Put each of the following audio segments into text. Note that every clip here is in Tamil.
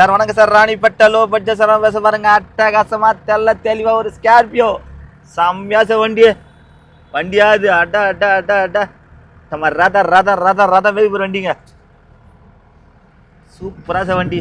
சார் வணக்கம் sir. Ranipet low budget sir. பேச பாருங்க. அட்டகாசமா தெல்ல தெளிவா ஒரு ஸ்கார்பியோ செம்மையா சார் வண்டி வண்டியா இது? அட அட அட அட. நம்ம ரத ரத ரத ரத மாதிரி ஒரு வண்டிங்க. சூப்பரா சார் வண்டி.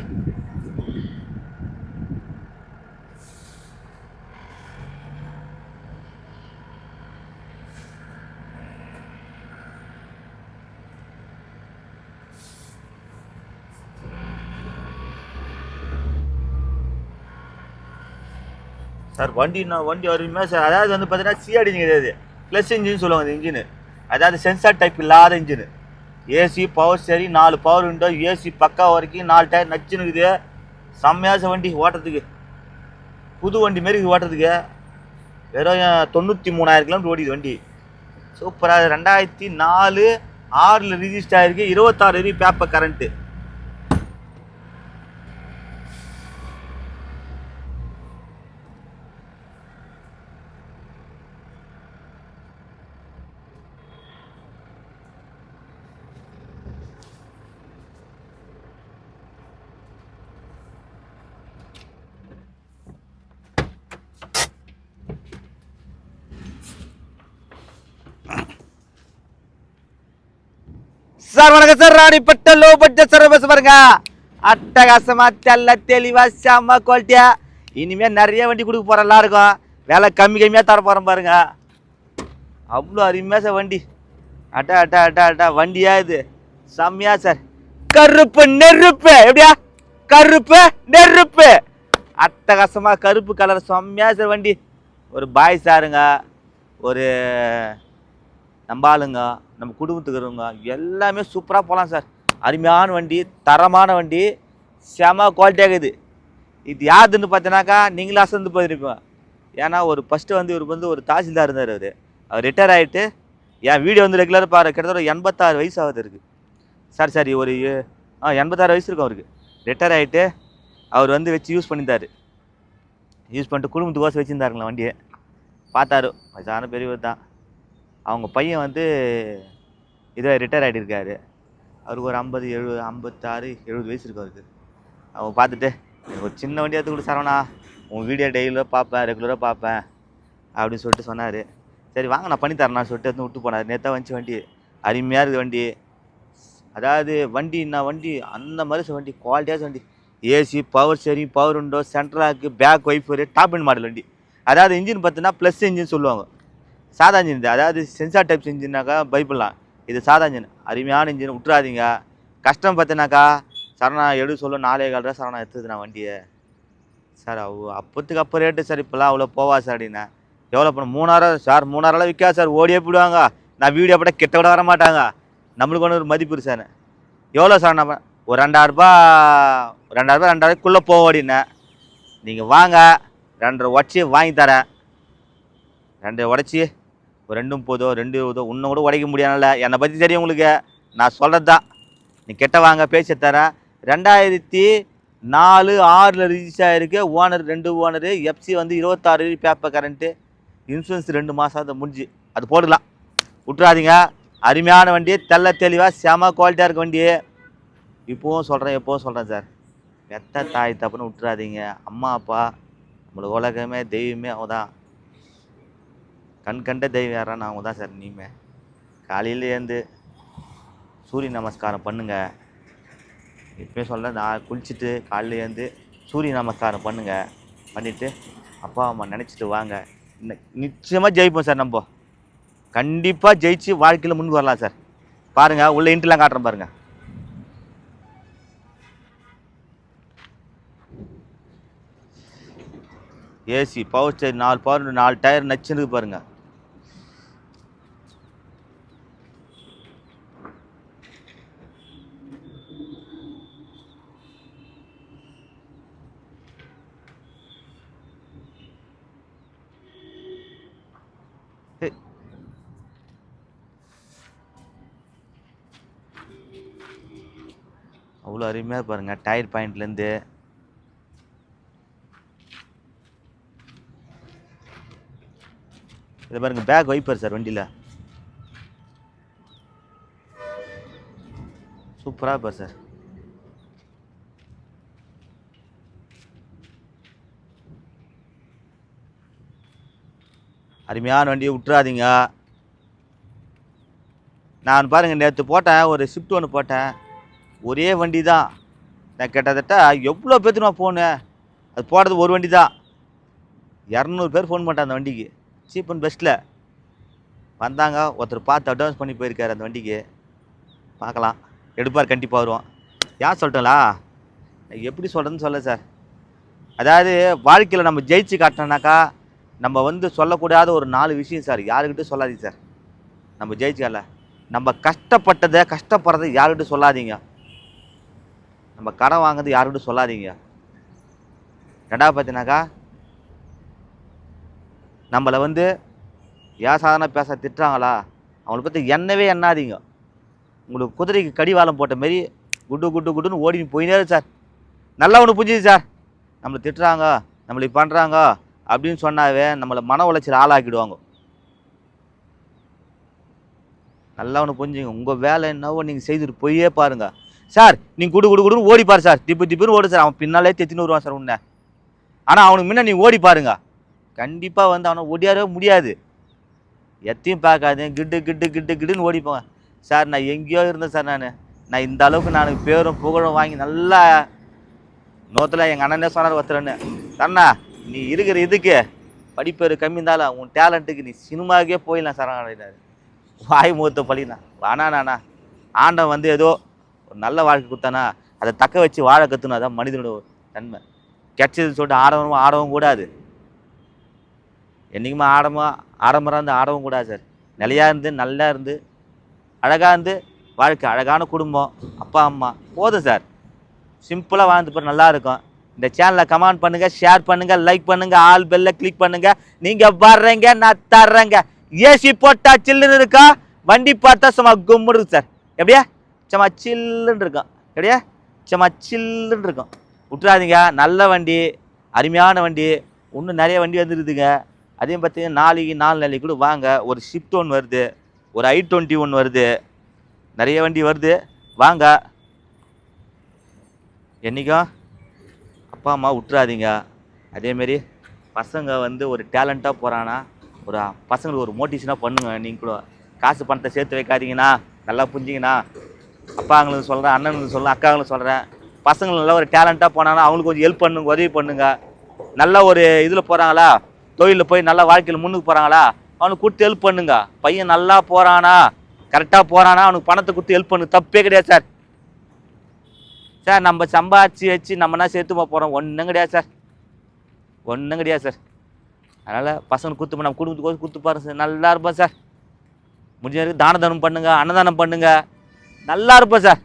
சார் வண்டி நான் வண்டி அருமையாக சார் அதாவது வந்து பார்த்தீங்கன்னா சிஆடி கிடையாது ப்ளஸ் இன்ஜின் சொல்லுவாங்க அந்த இன்ஜினு அதாவது சென்சார் டைப் இல்லாத இன்ஜினு ஏசி பவர் சரி நாலு பவர் விண்டோ ஏசி பக்கா வரைக்கும் நாலு டயர் நச்சுன்னு இருக்குது செம்மையாக வண்டி ஓட்டுறதுக்கு. புது வண்டி மாரி ஓட்டுறதுக்கு. வெறும் தொண்ணூற்றி மூணாயிரம் கிலோமீட்டர் ஓடிது வண்டி. சூப்பராக ரெண்டாயிரத்தி நாலு ஆறில் ரிஜிஸ்டர் ஆகிருக்கு இருபத்தாறு வரைக்கும் பேப்பர் கரண்ட்டு சார் வணக்கம் sir. Ranipet low budget sir bus பாருங்க. அட்டகாசமா தெல்ல தெளிவா செம்ம குவாலிட்டியா இனிமே நிறைய வண்டி கொடுக்க போற எல்லாருக்கும். விலை கம்மி கம்மியா தர போறோம் பாருங்க. அவ்வளோ அருமையா சார் வண்டி. அட்டா அட்டா அட்டா அட்டா வண்டியா இது? செம்மையா சார். கருப்பு நெருப்பு. எப்படியா? கருப்பு நெருப்பு. அட்டகாசமா கருப்பு கலர் செம்மையா சார் வண்டி. ஒரு பாய் சாருங்க. ஒரு நம்ம ஆளுங்க நம்ம குடும்பத்துக்குறவங்க எல்லாமே சூப்பராக போகலாம் சார். அருமையான வண்டி தரமான வண்டி செம குவாலிட்டியாக இருக்குது. இது யாருன்னு பார்த்தீங்கன்னாக்கா நீங்களும் அசந்து போயிருப்பீங்க. ஏன்னா ஒரு ஃபஸ்ட்டு வந்து இவர் வந்து ஒரு தாசில்தார் இருந்தார் அவர். அவர் ரிட்டையர் ஆகிட்டு என் வீடியோ வந்து ரெகுலராக பாரு கிட்டத்தட்ட ஒரு எண்பத்தாறு வயசு ஆகுது இருக்கு சார் சரி ஒரு ஏ- ஆ எண்பத்தாறு வயசு இருக்கும் அவருக்கு. ரிட்டையர் ஆகிட்டு அவர் வந்து வச்சு யூஸ் பண்ணியிருந்தார். யூஸ் பண்ணிட்டு குடும்பத்துக்கோசம் வச்சுருந்தாருங்களா வண்டியை. பார்த்தாரு. வயசான பெரியவர் தான். அவங்க பையன் வந்து இதாக ரிட்டையர் ஆகிட்டு அவருக்கு ஒரு ஐம்பது எழுபது ஐம்பத்தாறு எழுபது வயசு இருக்கு அவருக்கு. அவங்க பார்த்துட்டு ஒரு சின்ன வண்டியாக எடுத்து கொடு சரவணா. உன் வீடியோ டெய்லியும் பார்ப்பேன் ரெகுலராக பார்ப்பேன் அப்படின்னு சொல்லிட்டு சொன்னார். சரி வாங்க நான் பண்ணி தரேன் சொல்லிட்டு வந்து விட்டு போனார். நேற்று வந்துச்சு வண்டி. அருமையாக இருக்குது வண்டி. அதாவது வண்டி நான் வண்டி அந்த மாதிரி வண்டி குவாலிட்டியாக வண்டி. ஏசி பவர் ஸ்டேரிங் பவர் உண்டோ சென்ட்ராக்கு back wiper top end model வண்டி. அதாவது இன்ஜின் பார்த்தீங்கன்னா ப்ளஸ் இன்ஜின் சொல்லுவாங்க. சாதா இன்ஜின் இது அதாவது சென்சார் டைப்ஸ் இன்ஜின்னாக்கா பைப்பிடலாம் இது சாதா இன்ஜின் அருமையான இன்ஜின் விட்டுறாதீங்க கஷ்டம் பார்த்தினாக்கா சரணா எடு சொல்ல. நாலே கால் ரூபா சரணா எடுத்தது நான் வண்டியை. சார் அவ அப்போத்துக்கு அப்போ ரேட்டு சார் இப்போலாம் அவ்வளோ போவா சார் அப்படின்னா. எவ்வளோ பண்ண மூணாயிரம் சார் மூணாயிரம்லாம் விற்கா சார் ஓடியே போயிடுவாங்க. நான் வீடியோ போட்டால் கிட்ட கூட வர மாட்டாங்க. நம்மளுக்கு ஒன்று ஒரு மதிப்பு இருக்கு சார் எவ்வளோ சார் நம்ம ஒரு ரெண்டாயிரரூபா ரெண்டாயிரரூபா ரெண்டாயிரக்குள்ளே போவோம் அப்படின்னேன் நீங்கள் வாங்க. ரெண்டரை உடச்சி வாங்கி தரேன். ரெண்டு உடச்சி ரெண்டும் போதும் ரெண்டு போதோ இன்னும் கூட உடைக்க முடியாதுல்ல. என்னை பற்றி தெரியும் உங்களுக்கு. நான் சொல்கிறது தான் நீ கெட்ட வாங்க பேசி தரேன் ரெண்டாயிரத்தி நாலு ஆறில் ரிஜிஸ்டர் ஆகிருக்கு ஓனர் ரெண்டு ஓனரு எஃப்சி வந்து இருபத்தாறு பேப்பர் கரண்ட்டு இன்சூரன்ஸ் ரெண்டு மாதம் அதை முடிஞ்சு. அது போடலாம் விட்றாதீங்க அருமையான வண்டி தெள்ள தெளிவாக செம குவாலிட்டியாக இருக்க வண்டி. இப்போவும் சொல்கிறேன் எப்போவும் சொல்கிறேன் சார். எத்த தாய் தப்புன்னு விட்றாதீங்க அம்மா அப்பா நம்மளுக்கு உலகமே தெய்வமே அவதான். கண் கண்ட தெய்வம் யாரான்னு அவங்க தான் சார் நீமே காலையில் எழுந்து சூரிய நமஸ்காரம் பண்ணுங்கள் இப்போயே சொல்கிறேன் நான் குளிச்சுட்டு காலையில் எழுந்து சூரிய நமஸ்காரம் பண்ணுங்கள் பண்ணிவிட்டு அப்பா அம்மா நினச்சிட்டு வாங்க. நிச்சயமாக ஜெயிப்போம் சார் நம்ம. கண்டிப்பாக ஜெயிச்சு வாழ்க்கையில் முன் வரலாம் சார். பாருங்கள் உள்ள இன்ட்ரெலாம் காட்டுறேன் பாருங்கள் ஏசி பவர் ஸ்டேர் நாலு பவர் நாலு டயர் நச்சுன்னு பாருங்கள் அவ்வளோ அருமையாக பாருங்கள் டயர் பாயிண்ட்லேருந்து இதை பாருங்கள் பேக் வைப்பர் சார் வண்டியில். சூப்பராக இருப்பார் சார் அருமையான வண்டியை விட்டுறாதீங்க. நான் பாருங்கள் நேற்று போட்டேன் ஒரு ஷிஃப்ட் ஒன்று போட்டேன். ஒரே வண்டி தான் நான் கிட்டத்தட்ட எவ்வளோ பேர்த்து நான் அது போடுறது ஒரு வண்டி தான் இரநூறு பேர் ஃபோன் பண்ணிட்டேன் அந்த வண்டிக்கு. சீப் அண்ட் பெஸ்ட்டில் வந்தாங்க ஒருத்தர் பார்த்து அட்வான்ஸ் பண்ணி போயிருக்காரு அந்த வண்டிக்கு. பார்க்கலாம். எடுப்பார் கண்டிப்பாக வருவோம் யார் சொல்லட்டங்களா நான் எப்படி சொல்கிறேன்னு சொல்ல சார் அதாவது வாழ்க்கையில் நம்ம ஜெயிச்சு காட்டினோன்னாக்கா நம்ம வந்து சொல்லக்கூடாத ஒரு நாலு விஷயம் சார் யாருக்கிட்டும் சொல்லாதீங்க சார் நம்ம ஜெயிச்சுக்கல நம்ம கஷ்டப்பட்டதை கஷ்டப்படுறதை யாருக்கிட்டும் சொல்லாதீங்க. நம்ம கடன் வாங்குறது யாருக்கிட்டும் சொல்லாதீங்க. ரெண்டாவது பார்த்தீங்கன்னாக்கா நம்மளை வந்து ஏன் சாதாரண பேச திட்டுறாங்களா அவங்கள பற்றி எண்ணவே எண்ணாதீங்க. உங்களுக்கு குதிரைக்கு கடிவாளம் போட்ட மாரி குட்டு குட்டு குட்டுன்னு ஓடி போயினே சார். நல்லா ஒன்று புரிஞ்சுது சார். நம்மளை திட்டுறாங்க நம்மளை பண்ணுறாங்க அப்படின்னு சொன்னாவே நம்மளை மன உளைச்சல் ஆளாக்கிடுவாங்க. நல்லா ஒன்று புரிஞ்சுங்க. உங்கள் வேலை என்னவோ நீங்கள் செய்துட்டு போயே பாருங்க. சார் நீங்கள் குடு குடு குடுன்னு ஓடி பாரு சார். திப்பு திப்புன்னு ஓடு சார். அவன் பின்னாலே தெத்தின்னு வருவான் சார் உன்னை. ஆனால் அவனுக்கு முன்ன நீ ஓடி பாருங்க. கண்டிப்பாக வந்து அவனை ஓடியாரவே முடியாது. எத்தையும் பார்க்காது. கிட்டு கிட்டு கிட்டு கிட்டுன்னு ஓடிப்போங்க சார் நான் எங்கேயோ இருந்தேன் சார் நான். நான் இந்த அளவுக்கு நான் பேரும் புகழும் வாங்கி நல்லா நோத்தில் எங்கள் அண்ணனே சொன்னார் ஒருத்தரன்னு. அண்ணா நீ இருக்கிற இதுக்கு படிப்பேர் கம்மி இருந்தாலும் உன் டேலண்ட்டுக்கு நீ சினிமாவுக்கே போயிடலாம் சார் அப்படின்னாரு வாய் முகத்தை பழினா. வேணாண்ணா ஆண்டவன் வந்து ஏதோ ஒரு நல்ல வாழ்க்கை கொடுத்தானா அதை தக்க வச்சு வாழ கற்றுனா அதான் மனிதனோட தன்மை. கிடைச்சதுன்னு சொல்லிட்டு ஆடவும் ஆடவும் கூடாது. என்றைக்குமே ஆடமா ஆடம்பரம் இருந்து ஆடவும் கூடாது சார். நிலையாக இருந்து நல்லா இருந்து அழகாக இருந்து வாழ்க்கை. அழகான குடும்பம் அப்பா அம்மா. போதும் சார். சிம்பிளாக வாழ்ந்து போகிற நல்லா இருக்கும். இந்த சேனலை கமெண்ட் பண்ணுங்கள் ஷேர் பண்ணுங்கள் லைக் பண்ணுங்கள் ஆல் பெல்ல கிளிக் பண்ணுங்க. நீங்கள் வர்றீங்க நான் தர்றேங்க. ஏசி போட்டா சில்லுன்னு இருக்கா? வண்டி பார்த்தா சும்மா கும்பிடுது சார். எப்படியா? சும்மா சில்லுன்னு இருக்கும் எப்படியா சும்மா சில்லுன்னு இருக்கும் விட்டுறாதீங்க. நல்ல வண்டி அருமையான வண்டி. இன்னும் நிறைய வண்டி வந்துருதுங்க. அதே பார்த்தீங்கன்னா நாளைக்கு நாலு நாளைக்கு கூட வாங்க. ஒரு ஷிஃப்ட் ஒன்று வருது. ஒரு ஐ டுவெண்ட்டி ஒன் வருது. நிறைய வண்டி வருது. வாங்க. என்றைக்கும் அப்பா அம்மா விட்டுறாதீங்க. அதேமாரி பசங்க வந்து ஒரு டேலண்ட்டாக போகிறானா ஒரு பசங்களுக்கு ஒரு மோட்டிவேஷனாக பண்ணுங்க. நீங்கள் கூட காசு பணத்தை சேர்த்து வைக்காதீங்கண்ணா நல்லா புரிஞ்சிங்கண்ணா அப்பாங்களுக்கு சொல்கிறேன் அண்ணனுக்கு சொல்கிறேன் அக்காங்களுக்கு சொல்கிறேன் பசங்க நல்லா ஒரு டேலண்ட்டாக போனாங்கன்னா அவங்களுக்கு கொஞ்சம் ஹெல்ப் பண்ணுங்க உதவி பண்ணுங்க. நல்ல ஒரு இதில் போகிறாங்களா தொழிலில் போய் நல்லா வாழ்க்கையில் முன்னுக்கு போகிறாங்களா அவனுக்கு கொடுத்து ஹெல்ப் பண்ணுங்க. பையன் நல்லா போகிறானா கரெக்டாக போகிறானா அவனுக்கு பணத்தை கொடுத்து ஹெல்ப் பண்ணுங்க தப்பே கிடையாது சார் சார் நம்ம சம்பாதிச்சு வச்சு நம்மனா சேர்த்து போகிறோம் ஒன்றும் கிடையாது சார் ஒன்றும் கிடையாது சார் அதனால் பசங்க கொடுத்து நம்ம குடும்பத்துக்கு கொடுத்து பாருங்க சார் நல்லா இருப்போம் சார் முடிஞ்ச வரைக்கும் தான தர்மம் பண்ணுங்கள் அன்னதானம் பண்ணுங்கள் நல்லா இருப்போம் சார்.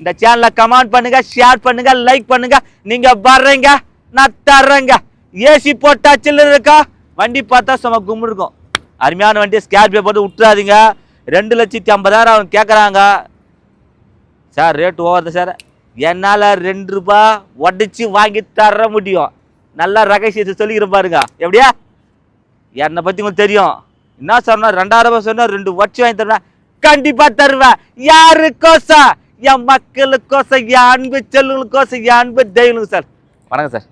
இந்த சேனலை கமெண்ட் பண்ணுங்க ஷேர் பண்ணுங்க லைக் பண்ணுங்க. நீங்க வர்றீங்க நான் தர்றேங்க. ஏசி போட்டா சில்லு இருக்கா? வண்டி பார்த்தா சும்மா கும்பு இருக்கும். அருமையான வண்டி ஸ்கார்பியோ போட்டு விட்டுறாதீங்க. ரெண்டு லட்சத்தி ஐம்பதாயிரம் அவங்க கேட்குறாங்க சார் ரேட்டு ஓவருது சார். என்னால் ரெண்டு ரூபா உடச்சி வாங்கி தர முடியும். நல்லா ரகசியத்தை சொல்லிக்கிறேன் பாருங்க. எப்படியா? என்னை பற்றி உங்களுக்கு தெரியும். என்ன சொன்னா? ரெண்டாயிரம் ரூபாய் சொன்னால் ரெண்டு வச்சு வாங்கி தருவேன். கண்டிப்பா தருவேன். யாருக்கோசம் என் மக்களுக்கோசம் என் அன்பு செல்லுங்களுக்கோசம் என் அன்பு தெய்வங்களுக்கும் சார். வணக்கம் சார்.